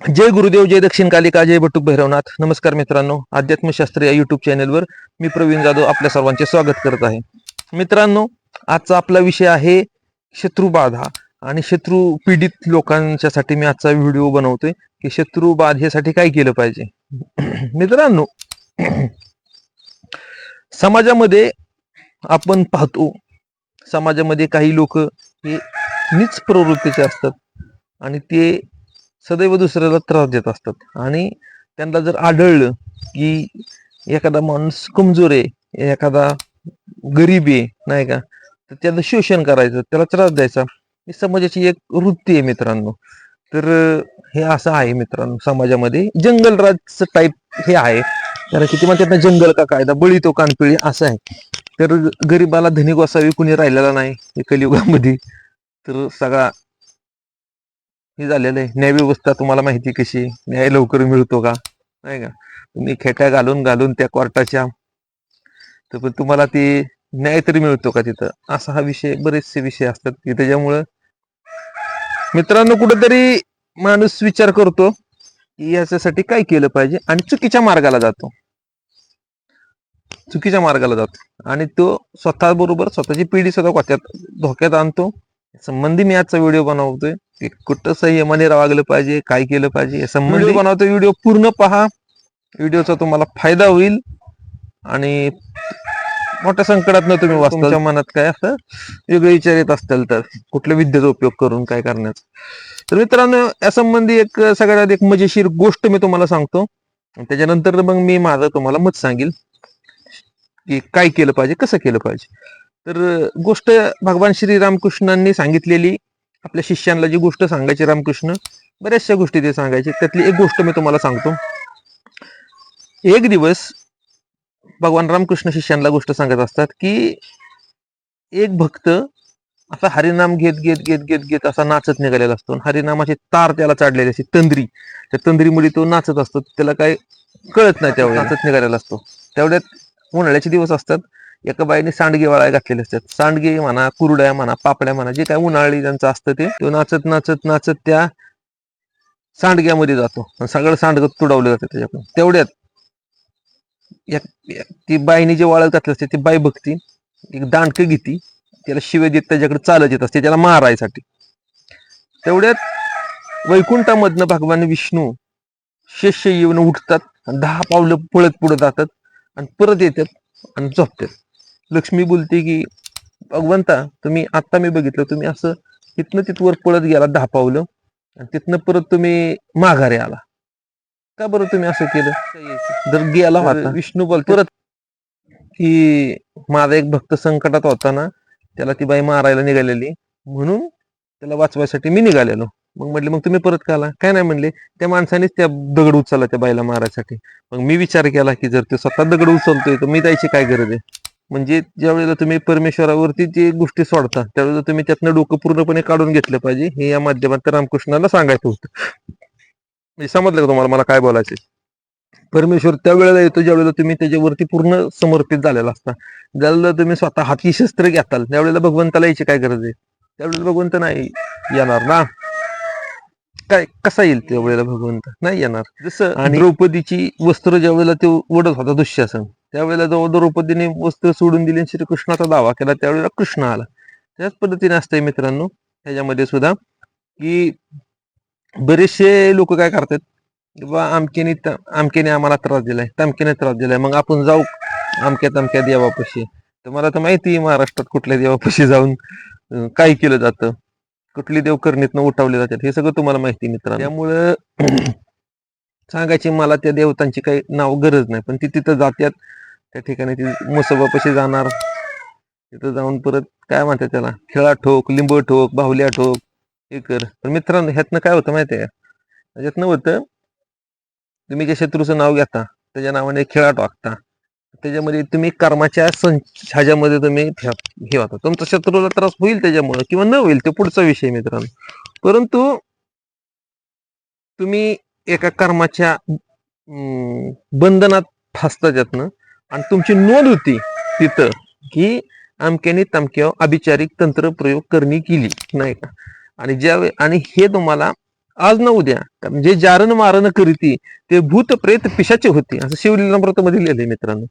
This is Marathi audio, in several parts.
जय गुरुदेव जय दक्षिण कालिका जय बटुक भैरवनाथ. नमस्कार मित्रांनो अध्यात्मशास्त्र या युट्यूब चॅनेलवर मी प्रवीण जाधव आपल्या सर्वांचे स्वागत करत आहे. मित्रांनो आजचा आपला विषय आहे शत्रुबाधा आणि शत्रू पीडित लोकांच्यासाठी मी आजचा व्हिडिओ बनवतोय की शत्रुबाधेसाठी काय केलं पाहिजे. मित्रांनो समाजामध्ये आपण पाहतो समाजामध्ये काही लोक हे नीच प्रवृत्तीचे असतात आणि ते सदैव दुसऱ्याला त्रास देत असतात. आणि त्यांना जर आढळलं की एखादा माणूस कमजोर आहे एखादा गरीब आहे नाही का तर त्याचं शोषण करायचं त्याला त्रास द्यायचा. ही समाजाची एक वृत्ती आहे मित्रांनो. तर हे असं आहे मित्रांनो समाजामध्ये. जंगलराजचं टाईप हे आहे. कारण किती म्हणतात ना जंगल का कायदा बळी तो कानपिळी असं आहे. तर गरीबाला धनिक वसावी कुणी राहिलेला नाही कलियुगामध्ये तर सगळा हे झालेलं आहे. न्यायव्यवस्था तुम्हाला माहिती कशी न्याय लवकर मिळतो का? नाही का? तुम्ही खेट्या घालून घालून त्या कोर्टाच्या. तर पण तुम्हाला ते न्याय तरी मिळतो का तिथं? असा हा विषय बरेचसे विषय असतात. की त्याच्यामुळं मित्रांनो कुठेतरी माणूस विचार करतो की याच्यासाठी काय केलं पाहिजे आणि चुकीच्या मार्गाला जातो. चुकीच्या मार्गाला जातो. आणि तो स्वतः बरोबर स्वतःची पिढी सुद्धा धोक्यात धोक्यात आणतो. संबंधी मी आजचा व्हिडिओ बनवतोय. कुठं संयमाने वागलं पाहिजे काय केलं पाहिजे या संबंधी बनवतो व्हिडिओ पूर्ण पहा. व्हिडिओचा तुम्हाला फायदा होईल. आणि मोठ्या संकटात न तुम्ही वाचता मनात काय असं वेगळे विचार येत असतील तर. कुठल्या विद्येचा उपयोग करून काय करण्याचा. तर मित्रांनो या संबंधी एक सगळ्यात एक मजेशीर गोष्ट मी तुम्हाला सांगतो. त्याच्यानंतर मग मी माझं तुम्हाला मत सांगेल. की काय केलं पाहिजे कसं केलं पाहिजे. तर गोष्ट भगवान श्री रामकृष्णांनी सांगितलेली आपल्या शिष्यांना जी गोष्ट सांगायची रामकृष्ण बऱ्याचशा गोष्टी ते सांगायचे. त्यातली एक गोष्ट मी तुम्हाला सांगतो. एक दिवस भगवान रामकृष्ण शिष्यांना गोष्ट सांगत असतात की एक भक्त असा हरिनाम घेत घेत घेत घेत घेत असा नाचत निघालेला असतो. हरिनामाची तार त्याला चाडलेली असते तंद्री. त्या तंद्रीमुळे तो नाचत असतो. त्याला काय कळत नाही त्यावेळेस नाचत निघालेला असतो. तेवढ्यात उन्हाळ्याचे दिवस असतात. एका बाईने सांडगे वाळाय घातलेले असतात. सांडगे म्हणा कुरड्या म्हणा पापड्या म्हणा जे काय उन्हाळी त्यांचं असतं ते तो नाचत नाचत नाचत त्या सांडग्यामध्ये जातो. आणि सगळं सांडगं तुडवलं जातं त्याच्याकडून. तेवढ्यात एक- ती बाईने जे वाळत घातलं असते ती बाई बघती एक दांडकं घेती त्याला शिवे देत त्याच्याकडे चालत येत असते त्याला मारायसाठी. तेवढ्यात वैकुंठामधनं भगवान विष्णू शिष्य येऊन उठतात आणि दहा पावलं पळत पुढे जातात आणि परत येतात आणि झोपतात. लक्ष्मी बोलते की भगवंता तुम्ही आता मी बघितलं तुम्ही असं इथनं तिथवर पळत गेला दहा पावलं आणि तिथनं परत तुम्ही माघारी आला. का बरं तुम्ही असं केलं? जर गेला होता. विष्णू बोल परत की माझा एक भक्त संकटात होता ना त्याला ती बाई मारायला निघालेली. म्हणून त्याला वाचवायसाठी मी निघालेलो. मग म्हटले मग तुम्ही परत का आला? काय नाही म्हणले. त्या माणसानेच त्या दगड उचलला त्या बाईला मारायसाठी. मग मी विचार केला की जर तो स्वतः दगड उचलतोय तर मी त्याची काय गरज आहे? म्हणजे ज्या वेळेला तुम्ही परमेश्वरावरती जे गोष्टी सोडता त्यावेळेला तुम्ही त्यातनं डोकं पूर्णपणे काढून घेतलं पाहिजे. हे या माध्यमात रामकृष्णाला सांगायचं होतं. म्हणजे समजलं का तुम्हाला मला काय बोलायचं परमेश्वर त्या वेळेला येतो ज्या वेळेला तुम्ही त्याच्यावरती पूर्ण समर्पित झालेला असता. ज्यावेळेला तुम्ही स्वतः हाती शस्त्र घेताल त्यावेळेला भगवंताला यायची काय गरज आहे? त्यावेळेला भगवंत नाही येणार ना. काय कसा येईल त्यावेळेला भगवंत? नाही येणार. जसं आणि द्रौपदीची वस्त्र ज्या वेळेला ते ओढत होता दुःशासन त्यावेळेला जेव्हा द्रौपदीने वस्त्र सोडून दिली श्रीकृष्णाचा दावा केला त्यावेळेला कृष्ण आला. त्याच पद्धतीने असतंय मित्रांनो ह्याच्यामध्ये सुद्धा की बरेचसे लोक काय करतात किंवा बा अमकेने अमकेने आम्हाला त्रास दिलाय तमकेने त्रास दिलाय मग आपण जाऊ अमक्या तमक्या देवापाशी. तर मला तर माहिती आहे महाराष्ट्रात कुठल्या देवापाशी जाऊन काय केलं जातं कुठली देवकरणीतनं उठावले उठवले जातात हे सगळं तुम्हाला माहिती आहे मित्रांनो. त्यामुळं सांगायची मला त्या देवतांची काही नाव गरज नाही पण ती तिथं जात्यात. त्या ठिकाणी ती मुसोबापाशी जाणार. तिथं जाऊन परत काय म्हणतात त्याला? खेळा ठोक लिंब ठोक बाहुल्या ठोक हे कर. पण मित्रांनो ह्यातनं काय होतं माहितीये आहे ह्याच्यातनं होतं तुम्ही ज्या शत्रूचं नाव घेता त्याच्या नावाने खेळा टाकता. त्याच्यामध्ये तुम्ही कर्माच्या संच ह्याच्यामध्ये तुम्ही हे होता. तुमचा शत्रूला त्रास होईल त्याच्यामुळे किंवा न होईल ते पुढचा विषय मित्रांनो. परंतु तुम्ही एका कर्माच्या अं, बंधनात फासता त्यातनं आणि तुमची नोंद होती तिथं की अमक्याने तमक्या अभिचारिक तंत्र प्रयोग करणी केली नाही का? आणि ज्या आणि हे तुम्हाला आज न उद्या कारण जे जारण मारण करीती ते भूत प्रेत पिशाचे होते. असं शिवलीला मध्ये लिहिले मित्रांनो.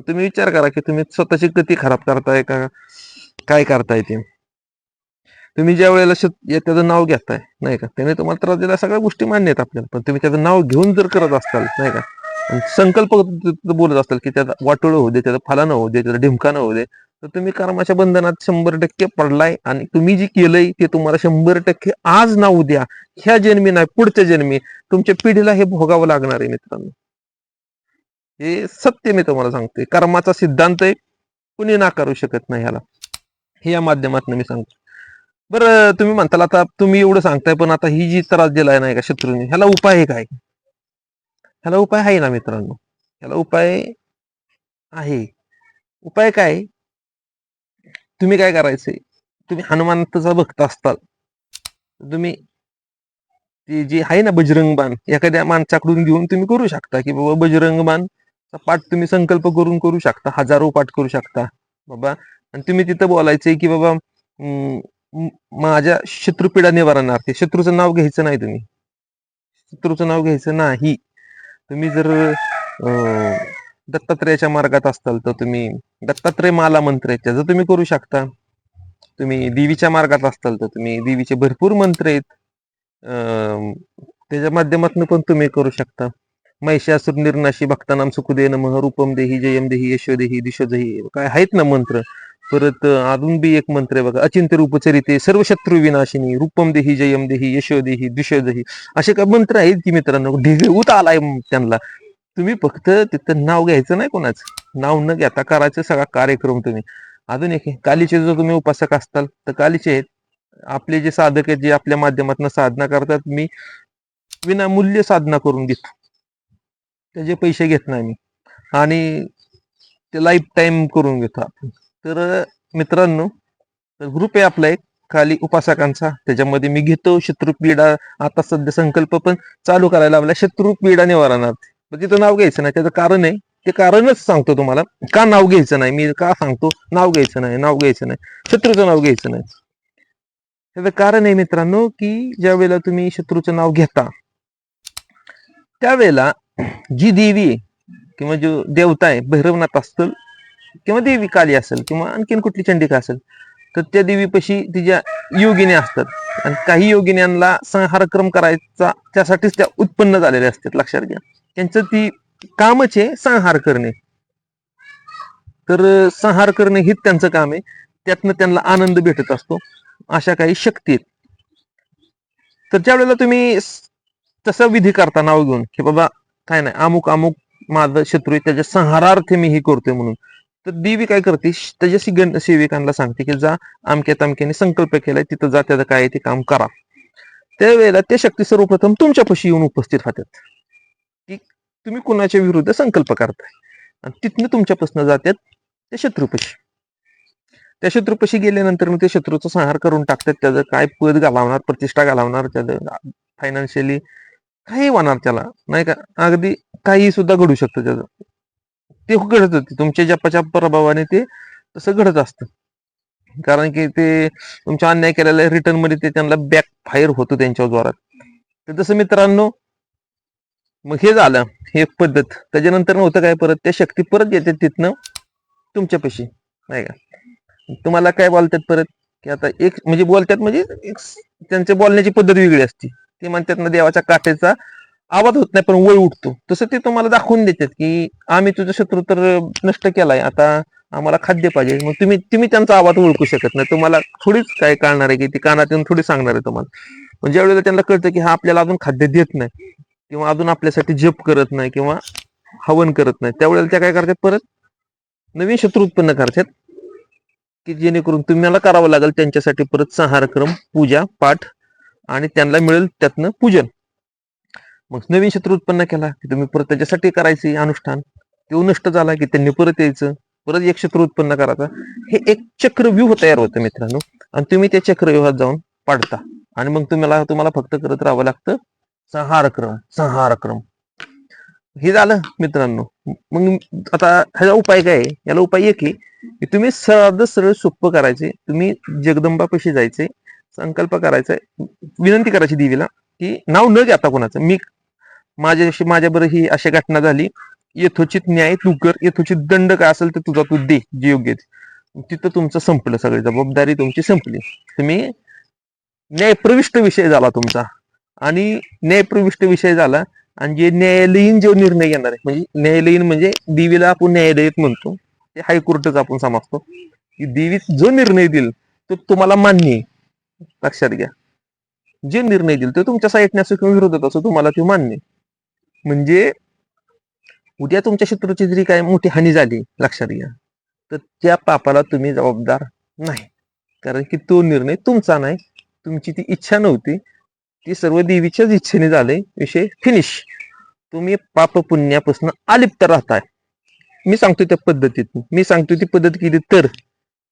तुम्ही विचार करा की तुम्ही स्वतःची गती खराब करताय का काय करताय ते? तुम्ही ज्या वेळेला त्याचं नाव घेताय नाही का? त्याने तुम्हाला त्रास दिला सगळ्या गोष्टी मान्य आहेत आपल्याला. पण तुम्ही त्याचं नाव घेऊन जर करत असाल नाही का? संकल्प बोलत असाल की त्याचा वाटोळ होऊ दे त्याचं फलानं होऊ दे त्याचं ढिमकानं होऊ दे तर तुम्ही कर्माच्या बंधनात शंभर टक्के पडलाय आणि तुम्ही जे केलंय ते तुम्हाला शंभर टक्के आज ना उद्या ह्या जन्मी नाही पुढच्या जन्मी. तुमच्या पिढीला हे भोगावं लागणार आहे मित्रांनो. हे सत्य मी तुम्हाला सांगतोय. कर्माचा सिद्धांत आहे कुणी नाकारू शकत नाही ह्याला. हे या माध्यमातून मी सांगतो. बरं तुम्ही म्हणताल आता तुम्ही एवढं सांगताय पण आता ही जी त्रास दिलाय नाही का शत्रूने ह्याला उपाय आहे काय? ह्याला उपाय आहे ना मित्रांनो. ह्याला उपाय आहे. उपाय काय? तुम्ही काय करायचंय? तुम्ही हनुमंताचा भक्त असताल. तुम्ही ती जी आहे ना बजरंग बाण एखाद्या माणसाकडून घेऊन तुम्ही करू शकता की बाबा बजरंग बाणचा पाठ तुम्ही संकल्प करून करू शकता हजारो पाठ करू शकता बाबा. आणि तुम्ही तिथं बोलायचंय की बाबा अं, माझ्या शत्रुपीडा निवारणार्थ. शत्रूचं नाव घ्यायचं नाही तुम्ही. शत्रूचं नाव घ्यायचं नाही. तुम्ही जर अं, दत्तात्रेयाच्या मार्गात असताल तर तुम्ही दत्तात्रय माला मंत्र आहेत त्याचं तुम्ही करू शकता. तुम्ही देवीच्या मार्गात असताल तर तुम्ही देवीचे भरपूर मंत्र आहेत. अं, त्याच्या माध्यमातून पण तुम्ही करू शकता. महिषासुर निर्नाशी भक्तानाम सुखदे नम रूपम देही जयम देही यशो देही दिशो देही काय आहेत ना मंत्र? परत अजून बी एक मंत्र आहे बघा अचिंत्य रूपचरिते सर्व शत्रू विनाशिनी रूपम देही जयम देही यशो देही दिशो देही असे काय मंत्र आहेत की मित्रांनो ढेगूत आलाय त्यांना. तुम्ही फक्त तिथं नाव घ्यायचं नाही कोणाचं. नाव न घेता करायचं सगळा कार्यक्रम तुम्ही. अजून एक कालीचे जर तुम्ही उपासक असताल तर कालीचे आहेत. आपले जे साधक आहेत जे आपल्या माध्यमातून साधना करतात मी विनामूल्य साधना करून देतो. त्याचे पैसे घेत नाही मी. आणि ते लाईफ टाईम करून घेतो आपण. तर मित्रांनो ग्रुप आहे आपला एक खाली उपासकांचा. त्याच्यामध्ये मी घेतो शत्रुपीडा आता सध्या संकल्प पण चालू करायला लावला शत्रुपीडा निवारणार्थ. पण तिथं नाव घ्यायचं नाही. त्याचं कारण आहे ते कारणच सांगतो तुम्हाला. का नाव घ्यायचं नाही? मी का सांगतो? नाव घ्यायचं नाही नाव घ्यायचं नाही. शत्रूचं नाव घ्यायचं नाही. त्याचं कारण आहे मित्रांनो की ज्या वेळेला तुम्ही शत्रूचं नाव घेता त्यावेळेला जी देवी आहे किंवा जो देवता आहे भैरवनाथ असतं किंवा देवी काली असेल किंवा आणखीन कुठली चंडिका असेल तर त्या देवीपाशी तिच्या योगिनी असतात. आणि काही योगिन्यांना संहारक्रम करायचा त्यासाठीच त्या उत्पन्न झालेल्या असतात लक्षात घ्या. त्यांचं ती कामच आहे संहार करणे. तर संहार करणे हेच त्यांचं काम आहे. त्यातनं त्यांना आनंद भेटत असतो. अशा काही शक्ती आहेत. तर ज्या वेळेला तुम्ही तसा विधी करता नाव घेऊन की बाबा काय नाही अमुक अमुक माझं शत्रू आहे त्याच्या संहारार्थ मी हे करतोय म्हणून. तर देवी काय करते? त्याच्याशी त्याच्या सेविकांना सांगते की जा अमक्या तमक्याने संकल्प केलाय तिथं जा त्याचं काय ते काम करा. त्यावेळेला ते शक्ती सर्वप्रथम तुमच्यापाशी येऊन उपस्थित राहतात. की तुम्ही कुणाच्या विरुद्ध संकल्प करताय? आणि तिथनं तुमच्यापासून जातात त्या शत्रूपाशी त्या शत्रूपाशी गेल्यानंतर मग ते शत्रूचा संहार करून टाकतात. त्याचं काय पद घालावणार प्रतिष्ठा घालावणार त्याचं फायनान्शियली काही होणार त्याला. नाही का? अगदी काही सुद्धा घडू शकतं त्याचं. ते घडत होते. तुमच्या जपाच्या प्रभावाने ते तसं घडत असतं. कारण की ते तुमच्या अन्याय केलेल्या रिटर्नमध्ये ते त्यांना बॅक फायर होतो त्यांच्या द्वारात तर तसं मित्रांनो मग हे झालं. हे एक पद्धत. त्याच्यानंतर होतं काय परत? त्या शक्ती परत येते तिथनं तुमच्यापाशी. नाही का? तुम्हाला काय बोलतात परत? की आता एक म्हणजे बोलतात म्हणजे एक त्यांच्या बोलण्याची पद्धत वेगळी असते. ते म्हणतात ना देवाच्या काठेचा आवाज होत नाही पण वळ उठतो. तसं ते तुम्हाला दाखवून देतात की आम्ही तुझा शत्रू तर नष्ट केलाय. आता आम्हाला खाद्य पाहिजे. मग तुम्ही तुम्ही त्यांचा आवाज ओळखू शकत नाही. तुम्हाला थोडीच काय कळणार आहे की ती कानात येऊन थोडी सांगणार आहे तुम्हाला. पण ज्या वेळेला त्यांना कळतं की हा आपल्याला अजून खाद्य देत नाही किंवा अजून आपल्यासाठी जप करत नाही किंवा हवन करत नाही त्यावेळेला त्या काय करतात परत? नवीन शत्रू उत्पन्न करतात की जेणेकरून तुम्हाला करावं लागेल त्यांच्यासाठी परत संहारक्रम पूजा पाठ आणि त्यांना मिळेल त्यातनं पूजन. मग नवीन शत्रू उत्पन्न केला की तुम्ही परत त्याच्यासाठी करायचे अनुष्ठान. तो नष्ट झाला की त्यांनी परत यायचं परत एक शत्रू उत्पन्न करायचा. हे एक चक्रव्यूह तयार होतं मित्रांनो. आणि तुम्ही त्या चक्रव्यूहात जाऊन पाडता. आणि मग तुम्हाला तुम्हाला फक्त करत राहावं लागतं संहारक्रम संहारक्रम हे झालं मित्रांनो. मग आता ह्याचा उपाय काय आहे? याला उपाय एक की तुम्ही सरळ सरळ सोप्प करायचे. तुम्ही जगदंबापाशी जायचे संकल्प करायचा विनंती करायची देवीला की नाव न घेता कोणाचं मी माझ्याशी माझ्याबरोबर ही अशी घटना झाली. यथोचित न्याय तू कर यथोचित दंड काय असेल तर तुझा तू दे जे योग्य तिथं तुमचं संपलं सगळी जबाबदारी तुमची संपली. तुम्ही न्यायप्रविष्ट विषय झाला तुमचा. आणि न्यायप्रविष्ट विषय झाला आणि जे न्यायालयीन जो निर्णय येणार आहे म्हणजे न्यायालयीन म्हणजे देवीला आपण न्यायालयात म्हणतो ते हायकोर्टच आपण समजतो. की देवीत जो निर्णय देईल तो तुम्हाला मान्य आहे. लक्षात घ्या. जे निर्णय देईल तो तुमच्या साईडने असो किंवा विरोधात असो तुम्हाला ते मान्य आहे. म्हणजे उद्या तुमच्या शत्रूची जरी काय मोठी हानी झाली लक्षात घ्या तर त्या पापाला तुम्ही जबाबदार नाही. कारण की तो निर्णय तुमचा नाही तुमची ती इच्छा नव्हती. ती सर्व देवीच्याच इच्छेने झाले विषय फिनिश तुम्ही पाप पुण्यापासून अलिप्त राहताय. मी सांगतो त्या पद्धतीत मी सांगतो ती पद्धत केली तर.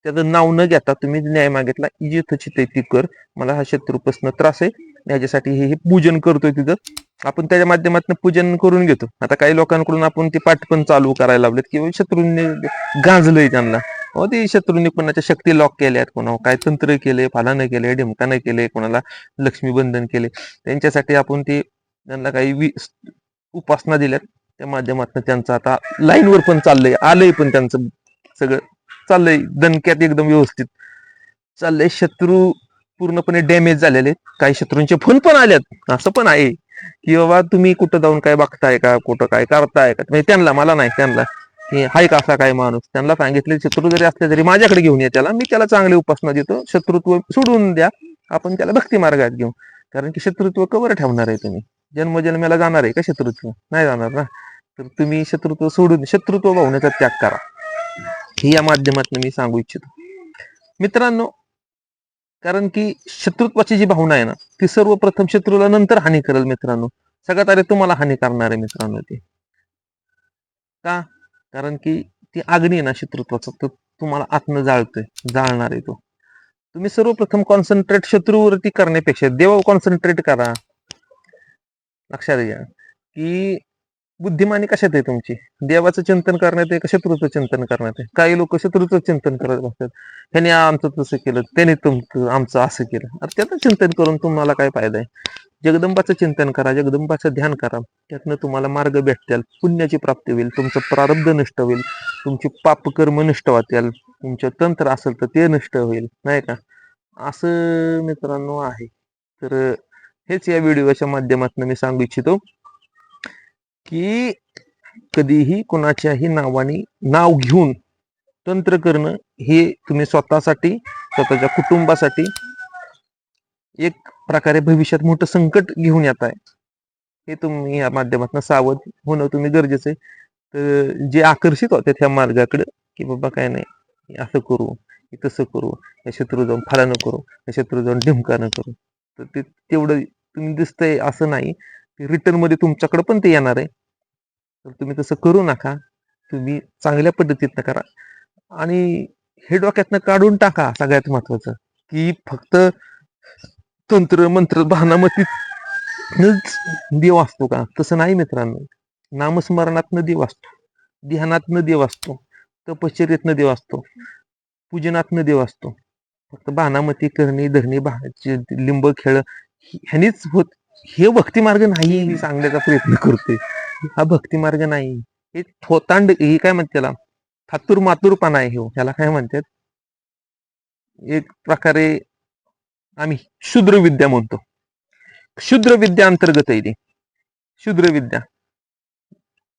त्याचं नाव न घेता तुम्ही न्याय मागितला. इजित चित ती कर. मला हा शत्रूपासून त्रास आहे. याच्यासाठी हे पूजन करतोय तिथं. आपण त्याच्या माध्यमातून पूजन करून घेतो. आता काही लोकांकडून आपण ते पाठ पण चालू करायला लावलेत किंवा शत्रूंनी गाजलंय त्यांना. हो ते शत्रूंनी कोणाच्या शक्ती लॉक केल्यात कोणा काय तंत्र केले फालानं केले ढिमकानं केले कोणाला लक्ष्मीबंधन केले त्यांच्यासाठी आपण ते त्यांना काही वि- उपासना दिल्यात. त्या माध्यमातून त्यांचं आता लाईनवर पण चाललंय. आलंय पण त्यांचं सगळं. चाललंय. दणक्यात एकदम व्यवस्थित. चाललंय. शत्रू पूर्णपणे डॅमेज झालेले. आहेत. काही शत्रूंचे फोन पण आलेत. असं पण आहे. की बाबा तुम्ही कुठं जाऊन काय बघताय का? कुठं काय करताय का? म्हणजे त्यांना मला नाही त्यांना. की हाय का असा काय माणूस? त्यांना सांगितले शत्रू जरी असले तरी माझ्याकडे घेऊन या त्याला. मी त्याला चांगली उपासना देतो. शत्रुत्व सोडून द्या. आपण त्याला भक्ती मार्गात घेऊ. कारण की शत्रुत्व कवर ठेवणार आहे तुम्ही. जन्मजन्माला जाणार आहे का शत्रुत्व? नाही जाणार ना. तर तुम्ही शत्रुत्व सोडून शत्रुत्व भावण्याचा त्याग करा. ही या माध्यमातून मी सांगू इच्छितो. मित्रांनो कारण की शत्रुत्वाची जी भावना आहे ना ती सर्वप्रथम शत्रूला नंतर हानी करेल मित्रांनो. सगळ्यात आधी तुम्हाला हानी करणार आहे मित्रांनो ती. का? कारण की ती अग्नी आहे ना शत्रुत्वाचा तो तुम्हाला आत्म जाळतोय जाळणार आहे तो. तुम्ही सर्वप्रथम कॉन्सन्ट्रेट शत्रूवरती करण्यापेक्षा देवावर कॉन्सन्ट्रेट करा. लक्षात घ्या. की बुद्धिमानी कशात आहे तुमची? देवाचं चिंतन करण्यात आहे का शत्रूचं चिंतन करण्यात आहे? काही लोक शत्रूचं चिंतन करत बसतात. त्याने आमचं तसं केलं त्याने तुमचं आमचं असं केलं. अरे त्याचं चिंतन करून तुम्हाला काय फायदा आहे? जगदंबाचं चिंतन करा जगदंबाचं ध्यान करा. त्यातनं तुम्हाला मार्ग भेटतील पुण्याची प्राप्ती होईल तुमचं प्रारब्ध नष्ट होईल तुमची पापकर्म नष्ट वाटेल तुमचं तंत्र असेल तर ते नष्ट होईल नाही का? असं मित्रांनो आहे. तर हेच या व्हिडिओच्या माध्यमातून मी सांगू इच्छितो. की कधीही कोणाच्याही नावाने नाव घेऊन तंत्र करणं हे तुम्ही स्वतःसाठी स्वतःच्या कुटुंबासाठी एक प्रकारे भविष्यात मोठं संकट घेऊन येत आहे. हे तुम्ही या माध्यमातून सावध होणं तुम्ही गरजेचं आहे. तर जे आकर्षित होते त्या मार्गाकडे की बाबा काय नाही असं करू तसं करू या शत्रू जाऊन फलानं करू या शत्रू जाऊन ढिमकानं करू. तर ते तेवढं तुम्ही दिसतंय असं नाही. रिटर्नमध्ये तुमच्याकडे पण ते येणार आहे. तर तुम्ही तसं करू नका. तुम्ही चांगल्या पद्धतीतनं करा आणि हे डोक्यातनं काढून टाका सगळ्यात महत्वाचं की फक्त तंत्र मंत्र भानामतीतनच देव असतो का? तसं नाही मित्रांनो. नामस्मरणातनं देव असतो. ध्यानातनं देव असतो. तपश्चर्येतनं देव असतो. पूजनातनं देव असतो. फक्त बाणामती करणे धरणे बहाचे लिंब खेळ ह्यानीच होत. हे भक्ती मार्ग नाही मी सांगण्याचा प्रयत्न करतोय. हा भक्ती मार्ग नाही. हे थोतांड हे काय म्हणते त्याला? थातूर मातूरपणा आहे हो ह्याला काय म्हणतात? एक प्रकारे आम्ही शूद्र विद्या म्हणतो. शूद्र विद्या अंतर्गत आहे ती. शूद्र विद्या.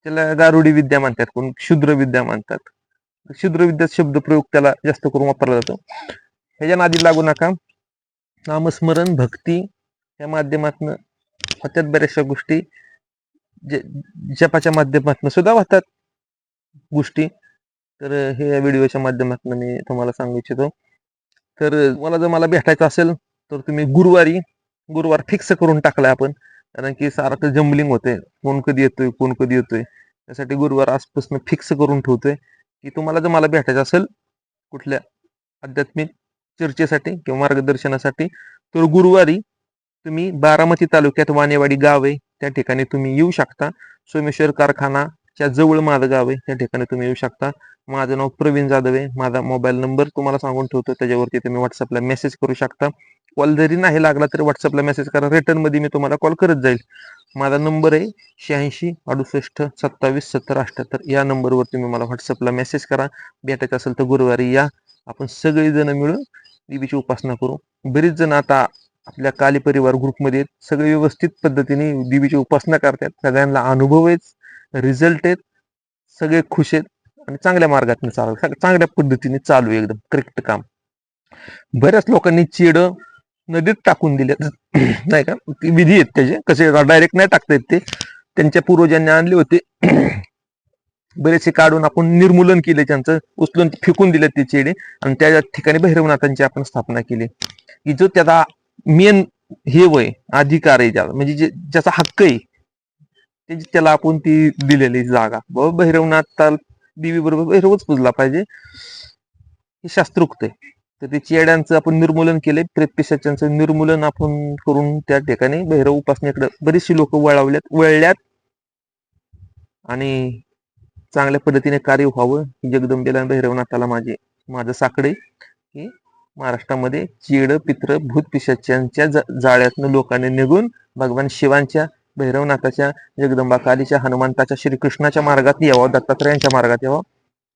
त्याला गारुडी विद्या म्हणतात कोण? शूद्र विद्या म्हणतात. शूद्र विद्या शब्द प्रयोग त्याला जास्त करून वापरला जातो. ह्याच्या नादी लागू नका. नामस्मरण भक्ती या माध्यमातून होत्यात बऱ्याचशा गोष्टी. जपाच्या माध्यमातून सुद्धा होतात गोष्टी. तर हे या व्हिडिओच्या माध्यमातून मी तुम्हाला सांगू इच्छितो. तर मला जर मला भेटायचं असेल तर तुम्ही गुरुवारी गुरुवार फिक्स करून टाकलाय आपण. कारण की सारखं जम्बलिंग होते कोण कधी येतोय कोण कधी येतोय. त्यासाठी गुरुवार आजपासून फिक्स करून ठेवतोय. की तुम्हाला जर मला भेटायचं असेल कुठल्या आध्यात्मिक चर्चेसाठी किंवा मार्गदर्शनासाठी तर गुरुवारी तुम्ही बारामती तालुक्यात वानेवाडी गाव आहे. त्या ठिकाणी तुम्ही येऊ शकता. सोमेश्वर कारखानाच्या जवळ माझं गाव आहे त्या ठिकाणी तुम्ही येऊ शकता. माझं नाव प्रवीण जाधव आहे. माझा मोबाईल नंबर तुम्हाला सांगून ठेवतो. त्याच्यावरती तुम्ही व्हॉट्सअपला मेसेज करू शकता. कॉल जरी नाही लागला तरी व्हॉट्सअपला मेसेज करा. रिटर्नमध्ये मी तुम्हाला कॉल करत जाईल. माझा नंबर आहे शहाऐंशी अडुसष्ट सत्तावीस सत्तर अठ्ठ्याहत्तर या नंबरवर तुम्ही मला व्हॉट्सअपला मेसेज करा. भेटायचं असेल तर गुरुवारी या. आपण सगळेजण मिळून देवीची उपासना करू. बरीच जण आता आपल्या काली परिवार ग्रुपमध्ये आहेत. सगळे व्यवस्थित पद्धतीने देवीची उपासना करतात. सगळ्यांना अनुभव आहेत रिझल्ट आहेत सगळे खुश आहेत आणि चांगल्या मार्गातून चालू चांगल्या पद्धतीने चालू आहे एकदम करेक्ट काम. बऱ्याच लोकांनी चेड नदीत टाकून दिले नाही का? ती विधी आहेत त्याचे. कसे डायरेक्ट नाही टाकता येत ते. त्यांच्या पूर्वजांनी आणले होते. बरेचसे काढून आपण निर्मूलन केले. त्यांचं उचलून फेकून दिले ते चेडे. आणि त्या ठिकाणी भैरवनाथांची आपण स्थापना केली. की जो त्याचा मेन हे वय अधिकार आहे ज्याला म्हणजे जे ज्याचा हक्क आहे त्याला आपण ती दिलेली जागा. बाबा भैरवनाथ देवी बरोबर भैरवच पुजला पाहिजे. हे शास्त्रोक्त आहे. तर ते चेड्यांचं आपण निर्मूलन केले प्रेतपिशाच्यांचं निर्मूलन आपण करून त्या ठिकाणी भैरव उपासनेकडे बरीचशी लोक वळवल्यात वळल्यात. आणि चांगल्या पद्धतीने कार्य व्हावं. जगदंबेला आणि भैरवनाथाला माझे माझं साकडे की महाराष्ट्रामध्ये चिड पित्र भूत पिशाच्यांच्या जाळ्यातनं लोकांनी निघून भगवान शिवांच्या भैरवनाथाच्या जगदंबा कालीच्या हनुमंताच्या श्रीकृष्णाच्या मार्गात यावं दत्तात्रयांच्या मार्गात यावं.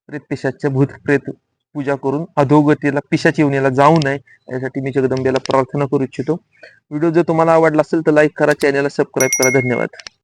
प्रेत पिशाच्या भूत प्रेत पूजा करून अधोगतीला पिशाची येऊन जाऊ नये यासाठी मी जगदंबेला प्रार्थना करू इच्छितो. व्हिडिओ जर तुम्हाला आवडला असेल तर लाईक करा चॅनलला सबस्क्राईब करा. धन्यवाद.